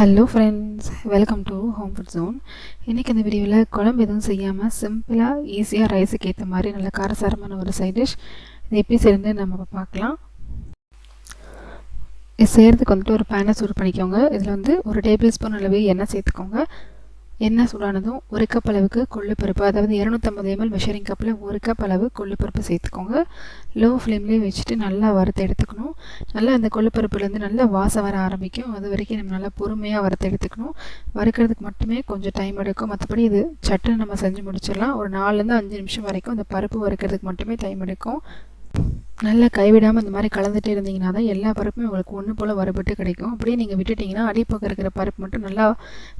Hello friends welcome to home food zone இன்றைக்கி இந்த வீடியோவில் குழம்பு எதுவும் செய்யாமல் சிம்பிளாக ஈஸியாக ரைஸுக்கு ஏற்ற மாதிரி நல்ல காரசாரமான ஒரு சைட் டிஷ் இது எப்படி செய்யறது நம்ம பார்க்கலாம். இது செய்கிறதுக்கு வந்துட்டு ஒரு பேனை சூடு பண்ணிக்கோங்க. இதில் வந்து ஒரு டேபிள் ஸ்பூன் அளவு எண்ணெய் சேர்த்துக்கோங்க. எண்ணெய் சூடானதும் ஒரு கப் அளவுக்கு கொள்ளுப்பருப்பு அதாவது இரநூத்தம்பது எம்எல் மெஷரிங் கப்பில் ஒரு கப் அளவு கொள்ளுப்பருப்பு சேர்த்துக்கோங்க. லோ ஃப்ளேம்லேயே வச்சுட்டு நல்லா வறுத்து எடுத்துக்கணும். நல்லா அந்த கொள்ளுப்பருப்புலேருந்து நல்லா வாசம் வர ஆரம்பிக்கும். அது வரைக்கும் நம்ம நல்லா பொறுமையாக வறுத்து எடுத்துக்கணும். வறுக்கிறதுக்கு மட்டுமே கொஞ்சம் டைம் எடுக்கும். மற்றபடி இது சட்டுன்னு நம்ம செஞ்சு முடிச்சிடலாம். ஒரு நாலுலேருந்து அஞ்சு நிமிஷம் வரைக்கும் அந்த பருப்பு வறுக்கிறதுக்கு மட்டுமே டைம் எடுக்கும். நல்லா கைவிடாமல் இந்த மாதிரி கலந்துகிட்டே இருந்தீங்கன்னா தான் எல்லா பருப்புமே உங்களுக்கு ஒன்று போல் வறுபட்டு கிடைக்கும். அப்படியே நீங்கள் விட்டுட்டிங்கன்னா அடிப்பக்கம் இருக்கிற பருப்பு மட்டும் நல்லா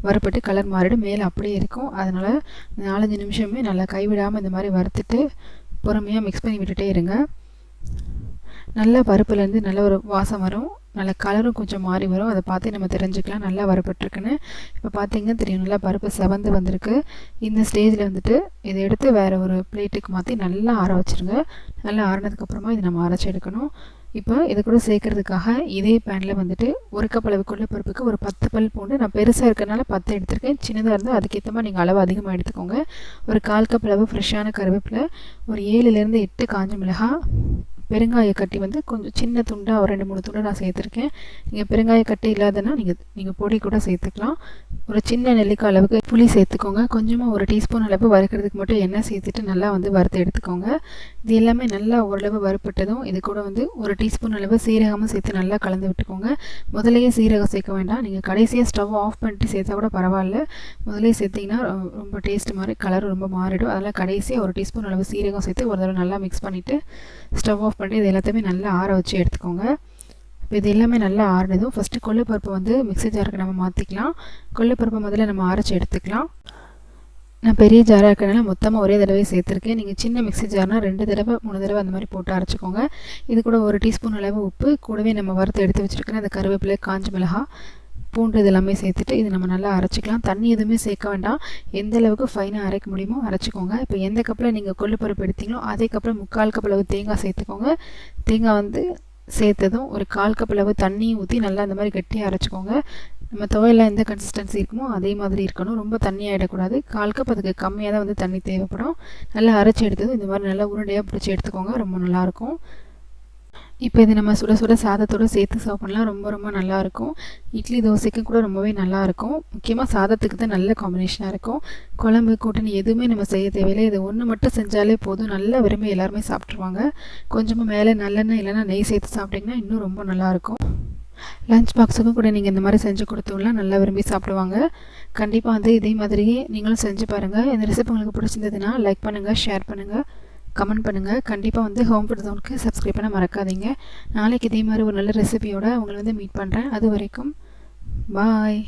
வறுபட்டு கலர் மாறிடும். மேலே அப்படியே இருக்கும். அதனால் நாலஞ்சு நிமிஷமே நல்லா கைவிடாமல் இந்த மாதிரி வறுத்துட்டு பொறுமையாக மிக்ஸ் பண்ணி விட்டுட்டே இருங்க. நல்ல பருப்புலேருந்து நல்ல ஒரு வாசம் வரும் நல்ல கலரும் கொஞ்சம் மாறி வரும். அதை பார்த்து நம்ம தெரிஞ்சுக்கலாம் நல்லா வரப்பட்டிருக்குன்னு இப்போ பார்த்தீங்கன்னா தெரியும் நல்லா பருப்பு செவந்து வந்திருக்கு. இந்த ஸ்டேஜில் வந்துட்டு இதை எடுத்து வேறு ஒரு பிளேட்டுக்கு மாற்றி நல்லா ஆற வச்சுருங்க. நல்லா ஆறினதுக்கப்புறமா இதை நம்ம அரைச்சி எடுக்கணும். இப்போ இது கூட சேர்க்கறதுக்காக இதே பேனில் வந்துட்டு ஒரு கப் அளவுக்குள்ள கொள்ள பருப்புக்கு ஒரு பத்து பல் பூண்டு. நான் பெருசாக இருக்கிறனால பத்து எடுத்திருக்கேன். சின்னதாக இருந்தால் அதுக்கேற்ற மாதிரி நீங்கள் அளவு அதிகமாக எடுத்துக்கோங்க. ஒரு கால் கப் அளவு ஃப்ரெஷ்ஷான கருவேப்பிலை ஒரு ஏழுலேருந்து எட்டு காஞ்ச மிளகாய் பெருங்காய கட்டி வந்து கொஞ்சம் சின்ன துண்டாக ஒரு ரெண்டு மூணு துண்டு நான் சேர்த்துருக்கேன். நீங்கள் பெருங்காய கட்டி இல்லாதனா நீங்கள் நீங்கள் பொடி கூட சேர்த்துக்கலாம். ஒரு சின்ன நெல்லிக்காய் அளவுக்கு புளி சேர்த்துக்கோங்க. கொஞ்சமாக ஒரு டீஸ்பூன் அளவு வறுக்கிறதுக்கு மட்டும் எண்ணெய் சேர்த்துட்டு நல்லா வந்து வறுத்து எடுத்துக்கோங்க. இது எல்லாமே நல்லா ஓரளவு வறுப்பட்டதும் இது கூட வந்து ஒரு டீஸ்பூன் அளவு சீரகமும் சேர்த்து நல்லா கலந்து விட்டுக்கோங்க. முதலையே சீரகம் சேர்க்க வேண்டாம். நீங்கள் கடைசியாக ஸ்டவ் ஆஃப் பண்ணிட்டு சேர்த்தா கூட பரவாயில்ல. முதலே சேர்த்திங்கன்னா ரொம்ப டேஸ்ட் மாதிரி கலர் ரொம்ப மாறிடும். அதெல்லாம் கடைசியாக ஒரு டீஸ்பூன் அளவு சீரகம் சேர்த்து ஒரு தடவை நல்லா மிக்ஸ் பண்ணிவிட்டு ஸ்டவ் ஆஃப் பண்ணி இது எல்லாத்தையுமே நல்லா ஆற வச்சு எடுத்துக்கோங்க. இப்போ இது எல்லாமே நல்லா ஆறினதும் ஃபஸ்ட்டு கொள்ளுப்பருப்பு வந்து மிக்ஸி ஜாருக்கு நம்ம மாற்றிக்கலாம் கொள்ளுப்பருப்பை முதல்ல நம்ம அரைச்சி எடுத்துக்கலாம். நான் பெரிய ஜாராக இருக்கிறனால மொத்தமாக ஒரே தடவை சேர்த்துருக்கேன். நீங்கள் சின்ன மிக்ஸி ஜார்னால் ரெண்டு தடவை மூணு தடவை அந்த மாதிரி போட்டு அரைச்சிக்கோங்க. இது கூட ஒரு டீஸ்பூன் அளவு உப்பு. கூடவே நம்ம வறுத்து எடுத்து வச்சுருக்கேன் அந்த கருவேப்பிலை காஞ்சி மிளகா பூண்டு இது எல்லாமே சேர்த்துட்டு இது நம்ம நல்லா அரைச்சிக்கலாம். தண்ணி எதுவுமே சேர்க்க வேண்டாம். எந்த அளவுக்கு ஃபைனாக அரைக்க முடியுமோ அரைச்சிக்கோங்க. இப்போ எந்த கப்பில் நீங்கள் கொள்ளுப்பருப்பு எடுத்தீங்களோ அதே கப்பில் முக்கால் கப் அளவு தேங்காய் சேர்த்துக்கோங்க. தேங்காய் வந்து சேர்த்ததும் ஒரு கால் கப் அளவு தண்ணியும் ஊற்றி நல்லா இந்த மாதிரி கட்டியாக அரைச்சிக்கோங்க. நம்ம துவையில் எந்த கன்சிஸ்டன்சி இருக்குமோ அதே மாதிரி இருக்கணும். ரொம்ப தண்ணி ஆகிடக்கூடாது கால் கப் அதுக்கு கம்மியாக தான் வந்து தண்ணி தேவைப்படும். நல்லா அரைச்சி எடுத்ததும் இந்த மாதிரி நல்லா உருண்டையாக பிடிச்சி எடுத்துக்கோங்க. ரொம்ப நல்லாயிருக்கும் இப்போ இது நம்ம சுட சுட சாதத்தோடு சேர்த்து சாப்பிட்லாம் ரொம்ப ரொம்ப நல்லாயிருக்கும். இட்லி தோசைக்கும் கூட ரொம்பவே நல்லாயிருக்கும். முக்கியமாக சாதத்துக்கு தான் நல்ல காம்பினேஷனாக இருக்கும். குழம்பு கூட்டணி எதுவுமே நம்ம செய்ய தேவையில்லை. இது ஒன்று மட்டும் செஞ்சாலே போதும். நல்லா விரும்பி எல்லாருமே சாப்பிட்ருவாங்க கொஞ்சமாக மேலே நல்லெண்ணெய் இல்லைன்னா நெய் சேர்த்து சாப்பிட்டிங்கன்னா இன்னும் ரொம்ப நல்லாயிருக்கும். லஞ்ச் பாக்ஸுக்கும் கூட நீங்கள் இந்த மாதிரி செஞ்சு கொடுத்தோம்னா நல்லா விரும்பி சாப்பிடுவாங்க. கண்டிப்பாக வந்து இதே மாதிரியே நீங்களும் செஞ்சு பாருங்கள் இந்த ரெசிபி உங்களுக்கு பிடிச்சிருந்ததுன்னா லைக் பண்ணுங்கள் ஷேர் பண்ணுங்கள் கமெண்ட் பண்ணுங்கள் கண்டிப்பாக வந்து ஹோம் ஃபுட் ஜோனுக்கு சப்ஸ்கிரைப் பண்ண மறக்காதீங்க. நாளைக்கு இதே மாதிரி ஒரு நல்ல ரெசிபியோடு உங்களை வந்து மீட் பண்ணுறேன் அது வரைக்கும் பாய்